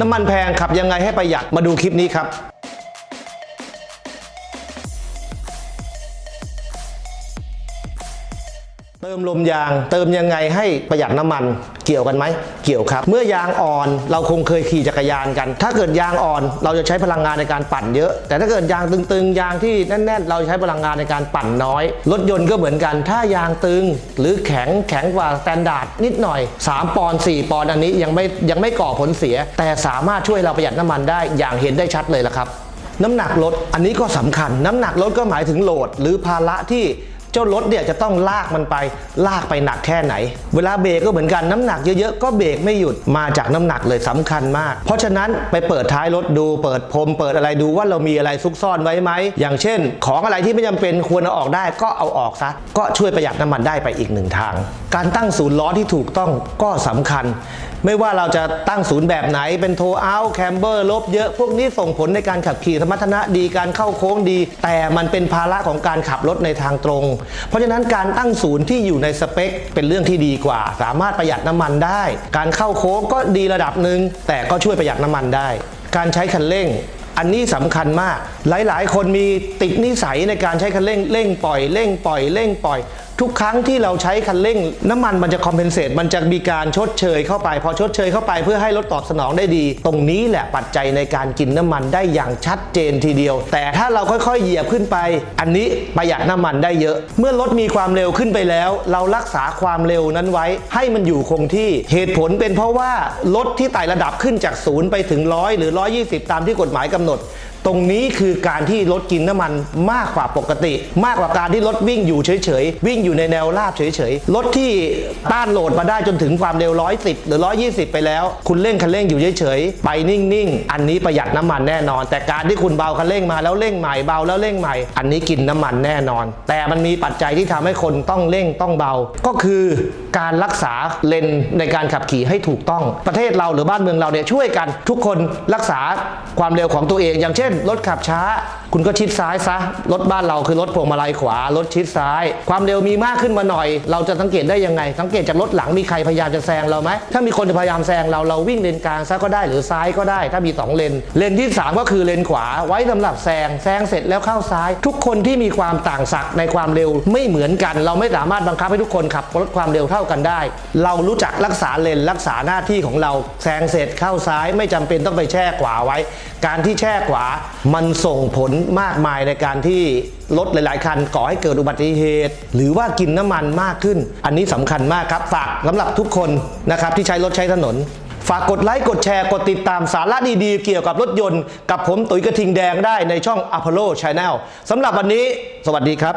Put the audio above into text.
น้ำมันแพงขับยังไงให้ประหยัดมาดูคลิปนี้ครับ เติมลมยาง เติมยังไงให้ประหยัดน้ำมันเกี่ยวกันไหมเกี่ยวครับ เมื่อยางอ่อนเราคงเคยขี่จักรยานกัน ถ้าเกิดยางอ่อนเราจะใช้พลังงานในการปั่นเยอะ แต่ถ้าเกิดยางตึงๆ ยางที่แน่นๆ เราใช้พลังงานในการปั่นน้อย รถยนต์ก็เหมือนกัน ถ้ายางตึงหรือแข็งแข็งกว่าสแตนดาร์ดนิดหน่อย 3 ปอนด์4ปอนด์อันนี้ยังไม่ยังไม่ก่อผลเสีย แต่สามารถช่วยเราประหยัดน้ำมันได้อย่างเห็นได้ชัดเลยละครับ น้ำหนักรถอันนี้ก็สำคัญ น้ำหนักรถก็หมายถึงโหลด หรือภาระที่ จ้ารถเนี่ยจะต้องลากมันไป ลากไปหนักแค่ไหน เวลาเบรกก็เหมือนกันน้ำหนักเยอะๆก็เบรกไม่หยุดมาจากน้ำหนักเลยสำคัญมาก เพราะฉะนั้นไปเปิดท้ายรถดูเปิดพรมเปิดอะไรดูว่าเรามีอะไรซุกซ่อนไว้ไหมอย่างเช่น ของอะไรที่ไม่จำเป็นควรเอาออกได้ก็เอาออกซะก็ช่วยประหยัดน้ำมันได้ไปอีกหนึ่งทาง การตั้งศูนย์ล้อที่ถูกต้องก็สำคัญ ไม่ว่าเราจะตั้งศูนย์แบบไหนเป็นโทเอาแคมเบอร์ลบเยอะพวกนี้ส่งผลในการขับขี่สมรรถนะดีการเข้าโค้งดี แต่มันเป็นภาระของการขับรถในทางตรงเพราะฉะนั้นการตั้งศูนย์ที่อยู่ในสเปคเป็นเรื่องที่ดีกว่า สามารถประหยัดน้ำมันได้ การเข้าโค้งก็ดีระดับหนึ่งแต่ก็ช่วยประหยัดน้ำมันได้ การใช้คันเร่งอันนี้สำคัญมาก หลาย ๆ คนมีติดนิสัยในการใช้คันเร่ง เร่งปล่อย เร่งปล่อย เร่งปล่อยทุกครั้งที่เราใช้คันเร่ง น้ำมันมันจะคอมเพนเซตมันจะมีการชดเชยเข้าไป พอชดเชยเข้าไปเพื่อให้รถตอบสนองได้ดี ตรงนี้แหละปัจจัยในการกินน้ำมันได้อย่างชัดเจนทีเดียว แต่ถ้าเราค่อยๆเหยียบขึ้นไป อันนี้ประหยัดน้ำมันได้เยอะ เมื่อรถมีความเร็วขึ้นไปแล้ว เรารักษาความเร็วนั้นไว้ ให้มันอยู่คงที่เหตุผลเป็นเพราะว่ารถที่ไต่ระดับขึ้นจากศูนย์ไปถึงร้อยหรือ 120 ตามที่กฎหมายกำหนด ตรงนี้คือการที่รถกินน้ำมันมากกว่าปกติ มากกว่าการที่รถวิ่งอยู่เฉยๆ วิ่งอยู่ในแนวราบเฉยๆ รถที่ต้านโหลดมาได้จนถึงความเร็ว 110 หรือ 120 ไปแล้ว คุณเร่งคันเร่งอยู่เฉยๆ ไปนิ่งๆ อันนี้ประหยัดน้ำมันแน่นอน แต่การที่คุณเบาคันเร่งมาแล้วเร่งใหม่เบาแล้วเร่งใหม่ อันนี้กินน้ำมันแน่นอน แต่มันมีปัจจัยที่ทำให้คนต้องเร่งต้องเบา ก็คือการรักษาเลนในการขับขี่ให้ถูกต้อง ประเทศเราหรือบ้านเมืองเราเนี่ยช่วยกันทุกคนรักษาความเร็วของตัวเอง อย่างเช่นรถขับช้า คุณก็ชิดซ้ายซะ รถบ้านเราคือรถพวงมาลัยขวา รถชิดซ้าย ความเร็วมีมากขึ้นมาหน่อย เราจะสังเกตได้ยังไง สังเกตจากรถหลังมีใครพยายามจะแซงเราไหม ถ้ามีคนจะพยายามแซงเรา เราวิ่งเลนกลางซะก็ได้หรือซ้ายก็ได้ ถ้ามี 2 เลน เลนที่ 3 ก็คือเลนขวา ไว้สำหรับแซง แซงเสร็จแล้วเข้าซ้าย ทุกคนที่มีความต่างศักในความเร็วไม่เหมือนกัน เราไม่สามารถบังคับให้ทุกคนขับรถความเร็วเท่ากันได้ เรารู้จักรักษาเลนรักษาหน้าที่ของเรา แซงเสร็จเข้าซ้ายไม่จำเป็นต้องไปแช่ขวาไว้ การที่แช่ขวามันส่งผลมากมายในการที่รถหลาย ๆ คันก่อให้เกิดอุบัติเหตุ หรือว่ากินน้ำมันมากขึ้น อันนี้สำคัญมากครับ ฝากสำหรับทุกคนนะครับที่ใช้รถใช้ถนน ฝากกดไลค์ กดแชร์ กดติดตามสาระดี ๆ เกี่ยวกับรถยนต์ กับผมตุ๋ยกระทิงแดงได้ในช่อง Apollo Channel สำหรับวันนี้ สวัสดีครับ